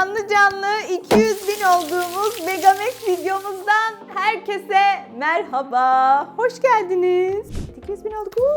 canlı canlı 200 bin olduğumuz Megamek videomuzdan herkese merhaba. Hoş geldiniz. 200 bin olduk. Woo!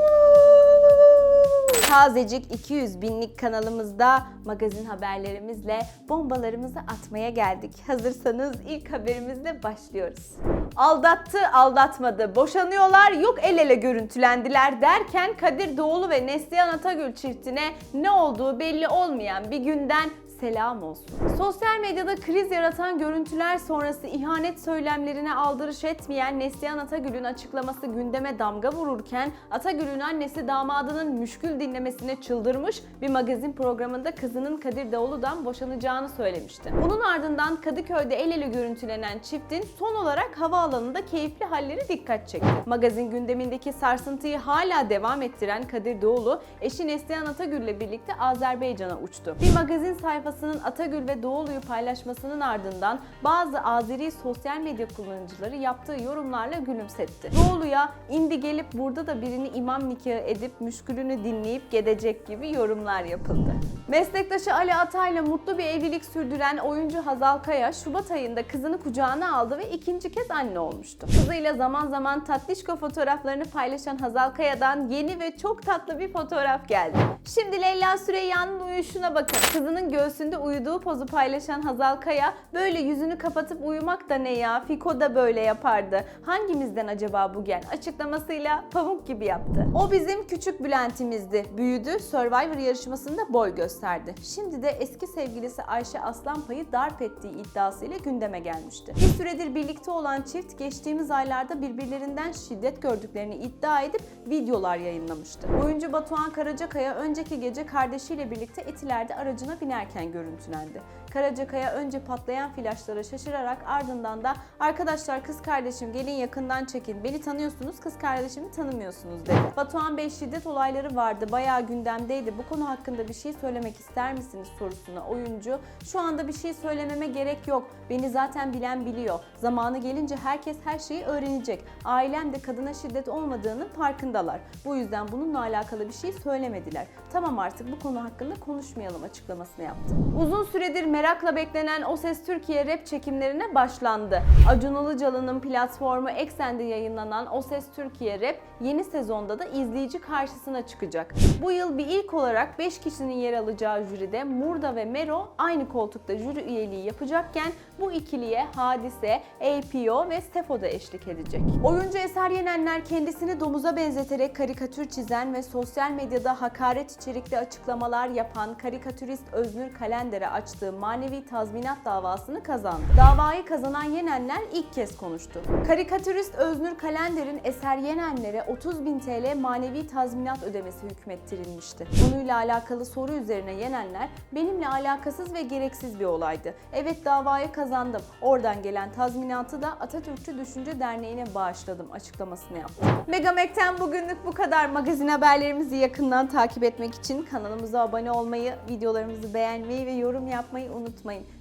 Tazecik 200 binlik kanalımızda magazin haberlerimizle bombalarımızı atmaya geldik. Hazırsanız ilk haberimizle başlıyoruz. Aldattı, aldatmadı, boşanıyorlar, yok el ele görüntülendiler derken Kadir Doğulu ve Neslihan Atagül çiftine ne olduğu belli olmayan bir günden selam olsun. Sosyal medyada kriz yaratan görüntüler sonrası ihanet söylemlerine aldırış etmeyen Neslihan Atagül'ün açıklaması gündeme damga vururken Atagül'ün annesi damadının müşkül dinlemesine çıldırmış bir magazin programında kızının Kadir Doğulu'dan boşanacağını söylemişti. Bunun ardından Kadıköy'de el ele görüntülenen çiftin son olarak havaalanında keyifli halleri dikkat çekti. Magazin gündemindeki sarsıntıyı hala devam ettiren Kadir Doğulu, eşi Neslihan Atagül'le birlikte Azerbaycan'a uçtu. Bir magazin sayfasının Atagül ve Doğulu'yu paylaşmasının ardından bazı Azeri sosyal medya kullanıcıları yaptığı yorumlarla gülümsetti. Doğulu'ya indi gelip burada da birini imam nikahı edip müşkülünü dinleyip gedecek gibi yorumlar yapıldı. Meslektaşı Ali Atay'la mutlu bir evlilik sürdüren oyuncu Hazal Kaya Şubat ayında kızını kucağına aldı ve ikinci kez anne olmuştu. Kızıyla zaman zaman tatlışko fotoğraflarını paylaşan Hazal Kaya'dan yeni ve çok tatlı bir fotoğraf geldi. Şimdi Leyla Süreyya'nın uyuşuna bakın. Kızının göğsünde uyuduğu pozu paylaşan Hazal Kaya böyle yüzünü kapatıp uyumak da ne ya Fiko da böyle yapardı. Hangimizden acaba bu gen? Açıklamasıyla pamuk gibi yaptı. O bizim küçük Bülent'imizdi. Büyüdü, Survivor yarışmasında boy gösterdi. Şimdi de eski sevgilisi Ayşe Aslanpay'ı darp ettiği iddiasıyla gündeme gelmişti. Bir süredir birlikte olan çift geçtiğimiz aylarda birbirlerinden şiddet gördüklerini iddia edip videolar yayınlamıştı. Oyuncu Batuhan Karacakaya önceki gece kardeşiyle birlikte Etiler'de aracına binerken görüntülendi. Karacakaya önce patlayan flaşlara şaşırarak ardından da arkadaşlar kız kardeşim gelin yakından çekin. Beni tanıyorsunuz kız kardeşimi tanımıyorsunuz. dedi. Batuhan Bey şiddet olayları vardı bayağı gündemdeydi. Bu konu hakkında bir şey söylemek ister misiniz? sorusuna oyuncu şu anda bir şey söylememe gerek yok. Beni zaten bilen biliyor. Zamanı gelince herkes her şeyi öğrenecek. Ailem de kadına şiddet olmadığının farkındalar. Bu yüzden bununla alakalı bir şey söylemediler. Tamam artık bu konu hakkında konuşmayalım açıklamasını yaptı. Uzun süredir merakla beklenen O Ses Türkiye rap çekimlerine başlandı. Acun Ilıcalı'nın platformu Eksen'de yayınlanan O Ses Türkiye Rap yeni sezonda da izleyici karşısına çıkacak. Bu yıl bir ilk olarak 5 kişinin yer alacağı jüride Murda ve Mero aynı koltukta jüri üyeliği yapacakken bu ikiliye Hadise, APO ve Stefo da eşlik edecek. Oyuncu Eser Yenenler kendisini domuza benzeterek karikatür çizen ve sosyal medyada hakaret içerikli açıklamalar yapan karikatürist Öznür Kalender'e açtığı manevi tazminat davasını kazandı. Davayı kazanan Yenenler ilk kez konuştu. Karikatürist Öznür Kalender'in Eser Yenenler'e 30 bin TL manevi tazminat ödemesi hükmettirilmişti. Konuyla alakalı soru üzerine Yenenler, benimle alakasız ve gereksiz bir olaydı. Evet davayı kazandım. Oradan gelen tazminatı da Atatürkçü Düşünce Derneği'ne bağışladım açıklamasını yaptı. Megamek'ten bugünlük bu kadar. Magazin haberlerimizi yakından takip etmek için kanalımıza abone olmayı, videolarımızı beğenmeyi ve yorum yapmayı unutmayın.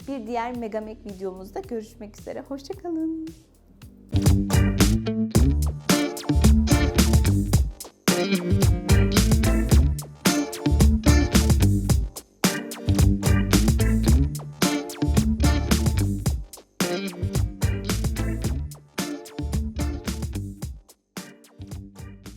Bir diğer Megamek videomuzda görüşmek üzere. Hoşçakalın. Thank